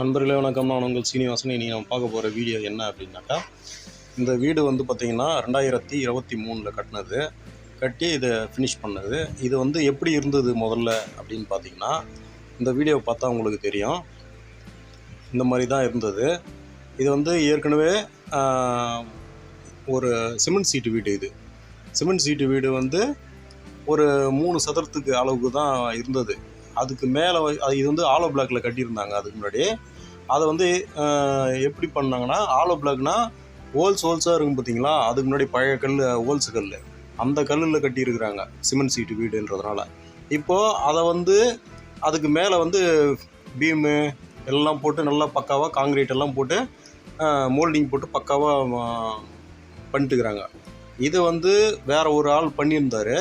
நண்பர்களே வணக்கம். நான் உங்கள் சீனிவாசன். இனி நம்ம பார்க்க போகிற வீடியோ என்ன அப்படின்னாக்கா இந்த வீடு வந்து பார்த்திங்கன்னா ரெண்டாயிரத்தி இருபத்தி மூணில் கட்டினது. கட்டி இதை ஃபினிஷ் பண்ணது. இது வந்து எப்படி இருந்தது முதல்ல அப்படின்னு பார்த்தீங்கன்னா இந்த வீடியோ பார்த்தா உங்களுக்கு தெரியும். இந்த மாதிரி தான் இருந்தது. இது வந்து ஏற்கனவே ஒரு சிமெண்ட் சீட்டு வீடு இது. சிமெண்ட் சீட்டு வீடு வந்து ஒரு மூணு சதுரத்துக்கு அளவுக்கு தான் இருந்தது. அதுக்கு மேலே இது வந்து ஆலோ பிளாக்ல கட்டியிருந்தாங்க அதுக்கு முன்னாடி. அதை வந்து எப்படி பண்ணாங்கன்னா ஆலோ பிளாக்னா ஹோல்ஸ் ஹோல்ஸாக இருக்கும் பார்த்தீங்களா அதுக்கு முன்னாடி பழைய கல் ஹோல்ஸ் கல் அந்த கல்லில் கட்டியிருக்கிறாங்க சிமெண்ட் சீட்டு வீடுன்றதுனால. இப்போது அதை வந்து அதுக்கு மேலே வந்து பீமு எல்லாம் போட்டு நல்லா பக்காவாக காங்கிரீட் எல்லாம் போட்டு மோல்டிங் போட்டு பக்காவாக பண்ணிட்டுக்கிறாங்க. இது வந்து வேறு ஒரு ஆள் பண்ணியிருந்தாரு.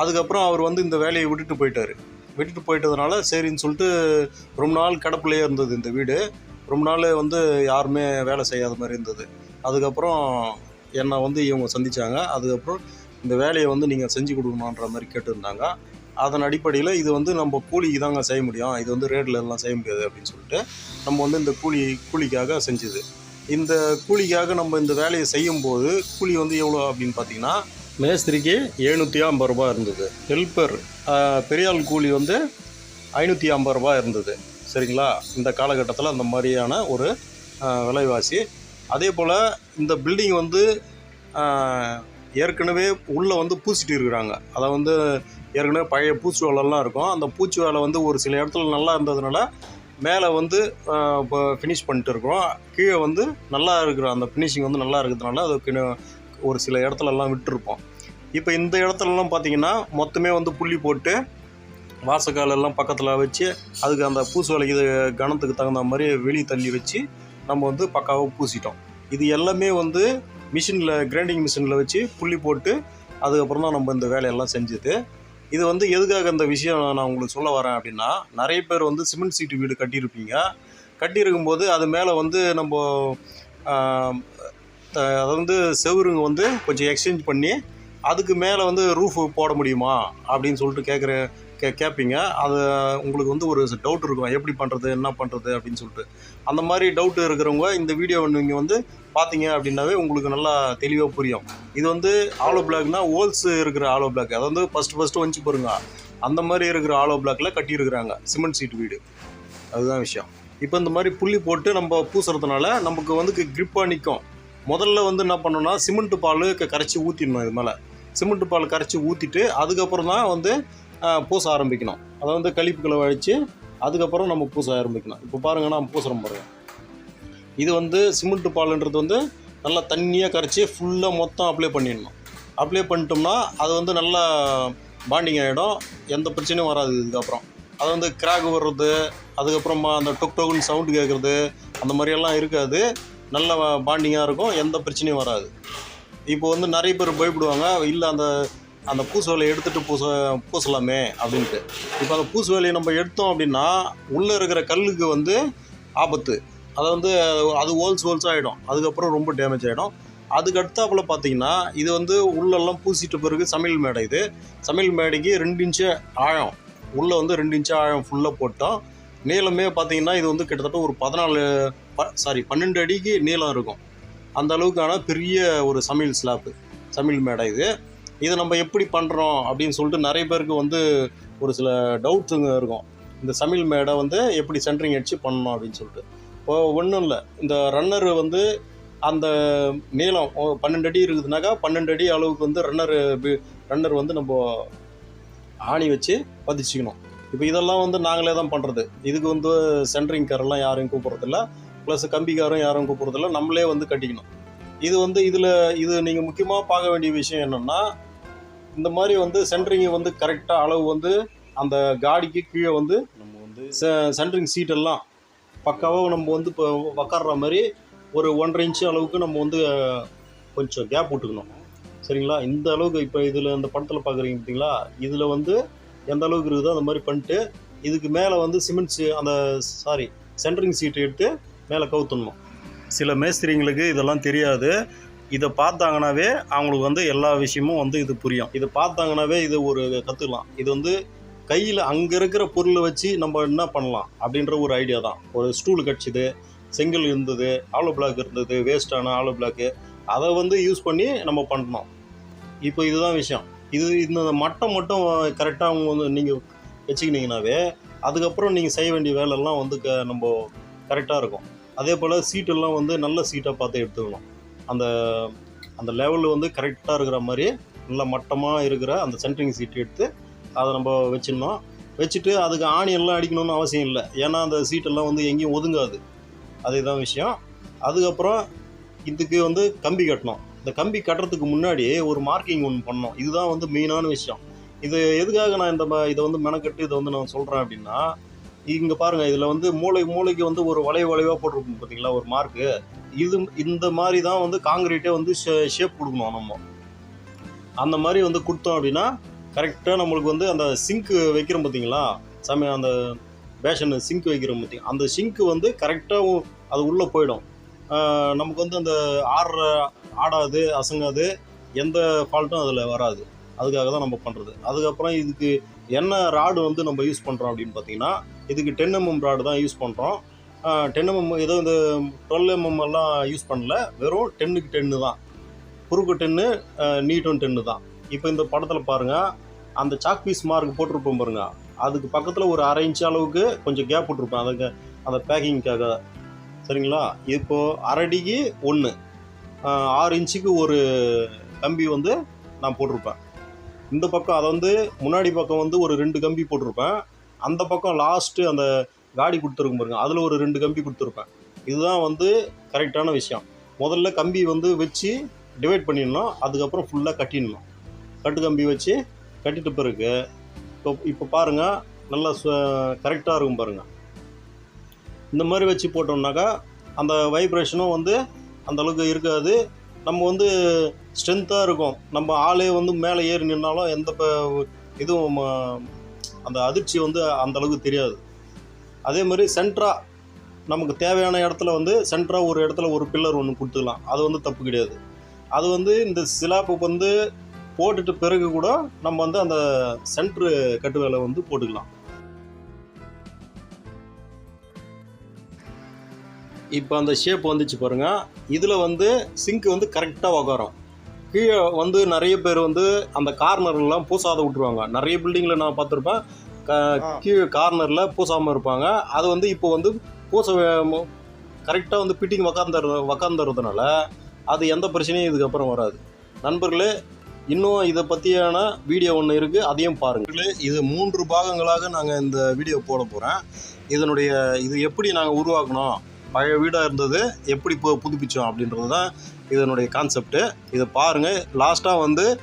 அதுக்கப்புறம் அவர் வந்து இந்த வேலையை விட்டுட்டு போயிட்டார். விட்டுட்டு போயிட்டதுனால சரின்னு சொல்லிட்டு ரொம்ப நாள் கிடப்புலையே இருந்தது இந்த வீடு. ரொம்ப நாள் வந்து யாருமே வேலை செய்யாத மாதிரி இருந்தது. அதுக்கப்புறம் என்னை வந்து இவங்க சந்திச்சாங்க. அதுக்கப்புறம் இந்த வேலையை வந்து நீங்கள் செஞ்சு கொடுக்கணுன்ற மாதிரி கேட்டிருந்தாங்க. அதன் அடிப்படையில் இது வந்து நம்ம கூலிக்கு தாங்க செய்ய முடியும். இது வந்து ரேட்டில் எல்லாம் செய்ய முடியாது அப்படின்னு சொல்லிட்டு நம்ம வந்து இந்த கூலி கூலிக்காக செஞ்சது. இந்த கூலிக்காக நம்ம இந்த வேலையை செய்யும்போது கூலி வந்து எவ்வளோ அப்படின்னு பார்த்தீங்கன்னா மேஸ்திரிக்கு எழுநூற்றி ஐம்பது ரூபா இருந்தது. ஹெல்ப்பர் பெரியாள் கூலி வந்து ஐநூற்றி ஐம்பது ரூபா இருந்தது. சரிங்களா? இந்த காலகட்டத்தில் அந்த மாதிரியான ஒரு விலைவாசி. அதே போல் இந்த பில்டிங் வந்து ஏற்கனவே உள்ளே வந்து பூசிட்டு இருக்கிறாங்க. அதை வந்து ஏற்கனவே பழைய பூச்சி வேலைலாம் இருக்கும். அந்த பூச்சி வேலை வந்து ஒரு சில இடத்துல நல்லா இருந்ததுனால மேலே வந்து இப்போ ஃபினிஷ் பண்ணிட்டு இருக்கிறோம். கீழே வந்து நல்லா இருக்கிற அந்த ஃபினிஷிங் வந்து நல்லா இருக்கிறதுனால அது கிண- ஒரு சில இடத்துலலாம் விட்டுருப்போம். இப்போ இந்த இடத்துலலாம் பார்த்திங்கன்னா மொத்தமே வந்து புள்ளி போட்டு வாசக்காலெல்லாம் பக்கத்தில் வச்சு அதுக்கு அந்த பூசு வேலைக்கு இது கணத்துக்கு தகுந்த மாதிரி வெளியே தள்ளி வச்சு நம்ம வந்து பக்காவாக பூசிட்டோம். இது எல்லாமே வந்து மிஷினில் கிரைண்டிங் மிஷினில் வச்சு புள்ளி போட்டு அதுக்கப்புறம் தான் நம்ம இந்த வேலையெல்லாம் செஞ்சது. இது வந்து எதுக்காக இந்த விஷயம் நான் உங்களுக்கு சொல்ல வரேன் அப்படின்னா நிறைய பேர் வந்து சிமெண்ட் சீட்டு வீடு கட்டியிருப்பீங்க. கட்டியிருக்கும்போது அது மேலே வந்து நம்ம அதை வந்து செவுருங்க வந்து கொஞ்சம் எக்ஸ்சேஞ்ச் பண்ணி அதுக்கு மேலே வந்து ரூஃப் போட முடியுமா? அப்படின்னு சொல்லிட்டு கேட்குற கே கேட்பீங்க அது உங்களுக்கு வந்து ஒரு டவுட் இருக்கும். எப்படி பண்ணுறது என்ன பண்ணுறது அப்படின்னு சொல்லிட்டு. அந்த மாதிரி டவுட் இருக்கிறவங்க இந்த வீடியோ நீங்கள் வந்து பார்த்தீங்க அப்படின்னாவே உங்களுக்கு நல்லா தெளிவாக புரியும். இது வந்து ஆலோ பிளாக்னா ஹோல்ஸ் இருக்கிற ஆலோ பிளாக் அதை வந்து ஃபஸ்ட்டு ஃபஸ்ட்டு வந்துச்சு பாருங்க. அந்த மாதிரி இருக்கிற ஆலோ பிளாக்கில் கட்டியிருக்கிறாங்க. சிமெண்ட் சீட் வீடு. அதுதான் விஷயம். இப்போ இந்த மாதிரி புள்ளி போட்டு நம்ம பூசுறதுனால நமக்கு வந்து கிரிப்பாக நிற்கும் முதல்ல வந்து என்ன பண்ணோன்னா சிமெண்ட் பால் கரைச்சி ஊற்றிடணும் இது மேலே. சிமெண்ட் பால் கரைச்சி ஊற்றிட்டு அதுக்கப்புறம் தான் வந்து பூச ஆரம்பிக்கணும். அதை வந்து கழிப்புகளை வழித்து அதுக்கப்புறம் நம்ம பூச ஆரம்பிக்கணும். இப்போ பாருங்க நான் பூசுகிறோம் பாருங்கள் இது வந்து சிமெண்ட் பாலுன்றது வந்து நல்லா தண்ணியாக கரைச்சி ஃபுல்லாக மொத்தம் அப்ளை பண்ணிடணும். அப்ளை பண்ணிட்டோம்னா அது வந்து நல்லா பாண்டிங் ஆகிடும் எந்த பிரச்சனையும் வராது இதுக்கப்புறம். அது வந்து கிராக் வர்றது அதுக்கப்புறமா அந்த டொக் டொக்குன்னு சவுண்டு கேட்குறது அந்த மாதிரியெல்லாம் இருக்காது. நல்ல பாண்டிங்காக இருக்கும் எந்த பிரச்சனையும் வராது. இப்போ வந்து நிறைய பேர் பயப்படுவாங்க இல்லை அந்த அந்த பூசு வேலையை எடுத்துகிட்டு பூச பூசலாமே அப்படின்ட்டு. இப்போ அந்த பூசு வேலையை நம்ம எடுத்தோம் அப்படின்னா உள்ளே இருக்கிற கல்லுக்கு வந்து ஆபத்து. அதை வந்து அது ஹோல்ஸ் ஹோல்ஸ் ஆகிடும் அதுக்கப்புறம் ரொம்ப டேமேஜ் ஆகிடும் அதுக்கு அடுத்தாப்புல பார்த்தீங்கன்னா இது வந்து உள்ளெல்லாம் பூசிட்ட பிறகு சமையல் மேடை இது. சமையல் மேடைக்கு ரெண்டு இன்ச்சு ஆழம். உள்ளே வந்து ரெண்டு இன்ச்சு ஆழம் ஃபுல்லாக போட்டோம். நீளமே பார்த்தீங்கன்னா இது வந்து கிட்டத்தட்ட ஒரு பதினாலு சாரி பன்னெண்டு அடிக்கு நீளம் இருக்கும். அந்த அளவுக்கான பெரிய ஒரு சமையல் ஸ்லாப்பு சமையல் மேடை இது. இதை நம்ம எப்படி பண்ணுறோம் அப்படின்னு சொல்லிட்டு நிறைய பேருக்கு வந்து ஒரு சில டவுட்ஸுங்க இருக்கும். இந்த சமையல் மேடை வந்து எப்படி சென்ட்ரிங் அடித்து பண்ணணும் அப்படின்னு சொல்லிட்டு. இப்போ ஒன்றும் இல்லை. இந்த ரன்னர் வந்து அந்த நீளம் ஓ, பன்னெண்டு அடி இருக்குதுனாக்கா பன்னெண்டு அடி அளவுக்கு வந்து ரன்னர் ரன்னர் வந்து நம்ம ஆணி வச்சு பதிச்சுக்கணும். இப்போ இதெல்லாம் வந்து நாங்களே தான் பண்ணுறது இதுக்கு வந்து சென்ட்ரிங் காரெல்லாம் யாரையும் கூப்பிட்றதில்ல. ப்ளஸ் கம்பிக்காரும் யாரும் கூப்பிட்றதில்ல. நம்மளே வந்து கட்டிக்கணும். இது வந்து இதில் இது நீங்கள் முக்கியமாக பார்க்க வேண்டிய விஷயம் என்னென்னா இந்த மாதிரி வந்து சென்ட்ரிங் வந்து கரெக்டாக அளவு வந்து அந்த காடிக்கு கீழே வந்து நம்ம வந்து சென்ட்ரிங் சீட்டெல்லாம் பக்காவாக நம்ம வந்து இப்போ உக்காடுற மாதிரி ஒரு ஒன்றரை இன்ச்சு அளவுக்கு நம்ம வந்து கொஞ்சம் கேப் விட்டுக்கணும். சரிங்களா? இந்த அளவுக்கு இப்போ இதில் இந்த படத்தில் பார்க்குறீங்க பார்த்தீங்களா இதில் வந்து எந்த அளவுக்கு இருக்குதோ அந்த மாதிரி பண்ணிட்டு இதுக்கு மேலே வந்து சிமெண்ட் சீ அந்த சாரி சென்ட்ரிங் சீட் எடுத்து மேலே கவுத்துணும். சில மேஸ்திரிங்களுக்கு இதெல்லாம் தெரியாது. இதை பார்த்தாங்கனாவே அவங்களுக்கு வந்து எல்லா விஷயமும் வந்து இது புரியும். இதை பார்த்தாங்கனாவே இது ஒரு கற்றுக்கலாம் இது வந்து கையில் அங்கே இருக்கிற பொருளை வச்சு நம்ம என்ன பண்ணலாம் அப்படின்ற ஒரு ஐடியா தான். ஒரு ஸ்டூல் கிடச்சிது செங்கல் இருந்தது ஆலோ பிளாக் இருந்தது வேஸ்டான ஆலோ பிளாக்கு அதை வந்து யூஸ் பண்ணி நம்ம பண்ணணும். இப்போ இதுதான் விஷயம். இது இந்த மட்டம் மட்டும் கரெக்டாக அவங்க வந்து நீங்கள் வச்சுக்கினீங்கனாவே அதுக்கப்புறம் நீங்கள் செய்ய வேண்டிய வேலைலாம் வந்து க நம்ம கரெக்டாக இருக்கும். அதே போல் சீட்டெல்லாம் வந்து நல்ல சீட்டாக பார்த்து எடுத்துக்கணும் அந்த அந்த லெவலில் வந்து கரெக்டாக இருக்கிற மாதிரி நல்ல மட்டமாக இருக்கிற அந்த சென்ட்ரிங் சீட் எடுத்து அதை நம்ம வச்சிடணும். வச்சுட்டு அதுக்கு ஆணியெல்லாம் அடிக்கணும்னு அவசியம் இல்லை. ஏன்னா அந்த சீட்டெல்லாம் வந்து எங்கேயும் ஒதுங்காது. அதே தான் விஷயம். அதுக்கப்புறம் இதுக்கு வந்து கம்பி கட்டணும். இந்த கம்பி கட்டுறதுக்கு முன்னாடி ஒரு மார்க்கிங் ஒன்று பண்ணோம் இதுதான் வந்து மெயினான விஷயம். இது எதுக்காக நான் இந்த ம- இதை வந்து மெனக்கட்டு இதை வந்து நான் சொல்கிறேன் அப்படின்னா இங்கே பாருங்கள் இதில் வந்து மூளை மூளைக்கு வந்து ஒரு வளைவு வளைவாக போட்டிருக்கும் பார்த்தீங்களா ஒரு மார்க்கு இது இந்த மாதிரி தான் வந்து காங்கிரீட்டே வந்து ஷே ஷேப் கொடுக்கணும் நம்ம. அந்த மாதிரி வந்து கொடுத்தோம் அப்படின்னா கரெக்டாக நம்மளுக்கு வந்து அந்த சிங்க்கு வைக்கிறோம் பார்த்தீங்களா சமயம் அந்த பேஷன் சிங்க் வைக்கிறோம் பார்த்தீங்க அந்த சிங்க்கு வந்து கரெக்டாக அது உள்ளே போயிடும். நமக்கு வந்து அந்த ஆடுற ஆடாது அசங்காது எந்த ஃபால்ட்டும் அதில் வராது. அதுக்காக தான் நம்ம பண்ணுறது அதுக்கப்புறம் இதுக்கு என்ன ராடு வந்து நம்ம யூஸ் பண்ணுறோம் அப்படின்னு பார்த்தீங்கன்னா இதுக்கு டென் எம்எம் ராடு தான் யூஸ் பண்ணுறோம் டென் எம்எம் mm ஏதோ இந்த டுவெல் எம்எம் mm எல்லாம் யூஸ் பண்ணல. வெறும் டென்னுக்கு டென்னு தான். குறுக்கு டென்னு நீட்டும் டென்னு தான். இப்போ இந்த படத்தில் பாருங்கள் அந்த சாக் பீஸ் மார்க் போட்டிருப்போம் பாருங்க. அதுக்கு பக்கத்தில் ஒரு அரை இன்ச் அளவுக்கு கொஞ்சம் கேப் விட்ருப்பேன் அதுக்கு அந்த பேக்கிங்க்காக சரிங்களா? இப்போது அரடிக்கு ஒன்று ஆறு இன்ச்சுக்கு ஒரு கம்பி வந்து நான் போட்டிருப்பேன். இந்த பக்கம் அதை வந்து முன்னாடி பக்கம் வந்து ஒரு ரெண்டு கம்பி போட்டிருப்பேன். அந்த பக்கம் லாஸ்ட்டு அந்த காடி கொடுத்துருக்கும் பாருங்க அதில் ஒரு ரெண்டு கம்பி கொடுத்துருப்பேன். இதுதான் வந்து கரெக்டான விஷயம். முதல்ல கம்பி வந்து வச்சு டிவைட் பண்ணிடணும் அதுக்கப்புறம் ஃபுல்லாக கட்டிடணும். கட்டு கம்பி வச்சு கட்டிட்ட பிறகு இப்போ இப்போ பாருங்கள் நல்லா கரெக்டாக இருக்கும் பாருங்கள் இந்த மாதிரி வச்சு போட்டோம்னாக்கா அந்த வைப்ரேஷனும் வந்து அந்தளவுக்கு இருக்காது. நம்ம வந்து ஸ்ட்ரென்த்தாக இருக்கும். நம்ம ஆளே வந்து மேலே ஏறி நின்னாலும் எந்த ப- இதுவும் அந்த அதிர்ச்சி வந்து அந்த அளவுக்கு தெரியாது. அதே மாதிரி சென்ட்ரா நமக்கு தேவையான இடத்துல வந்து சென்ட்ரா ஒரு இடத்துல ஒரு பில்லர் ஒன்று கொடுத்துக்கலாம். அது வந்து தப்பு கிடையாது. அது வந்து இந்த சிலாப்பு வந்து போட்டுட்டு பிறகு கூட நம்ம வந்து அந்த சென்ட்ரு கட்டு வேலை வந்து போட்டுக்கலாம். இப்போ அந்த ஷேப் வந்துச்சு பாருங்க. இதில் வந்து சிங்க் வந்து கரெக்டாக உக்காரும். கீழே வந்து நிறைய பேர் வந்து அந்த கார்னர்லாம் பூசாத விட்டுருவாங்க. நிறைய பில்டிங்கில் நான் பார்த்துருப்பேன். க- கீழே கார்னரில் பூசாமல் இருப்பாங்க. அது வந்து இப்போ வந்து பூச கரெக்டாக வந்து பிட்டிங் உக்காந்துரு உக்காந்துறதுனால அது எந்த பிரச்சனையும் இதுக்கப்புறம் வராது. நண்பர்களே இன்னும் இதை பற்றியான வீடியோ ஒன்று இருக்குது அதையும் பாருங்கள் இது மூன்று பாகங்களாக நாங்கள் இந்த வீடியோ போட போகிறேன் இதனுடைய இது எப்படி நாங்கள் உருவாக்கணும்? பழைய வீடாக இருந்தது எப்படி இப்போ புதுப்பிச்சோம் அப்படின்றது தான் இதனுடைய கான்செப்ட்டு இதை பாருங்கள் லாஸ்ட்டாக வந்து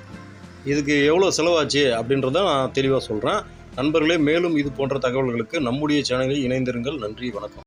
இதுக்கு எவ்வளோ செலவாச்சு அப்படின்றத நான் தெளிவாக சொல்கிறேன் நண்பர்களே மேலும் இது போன்ற தகவல்களுக்கு நம்முடைய சேனலில் இணைந்திருங்கள். நன்றி வணக்கம்.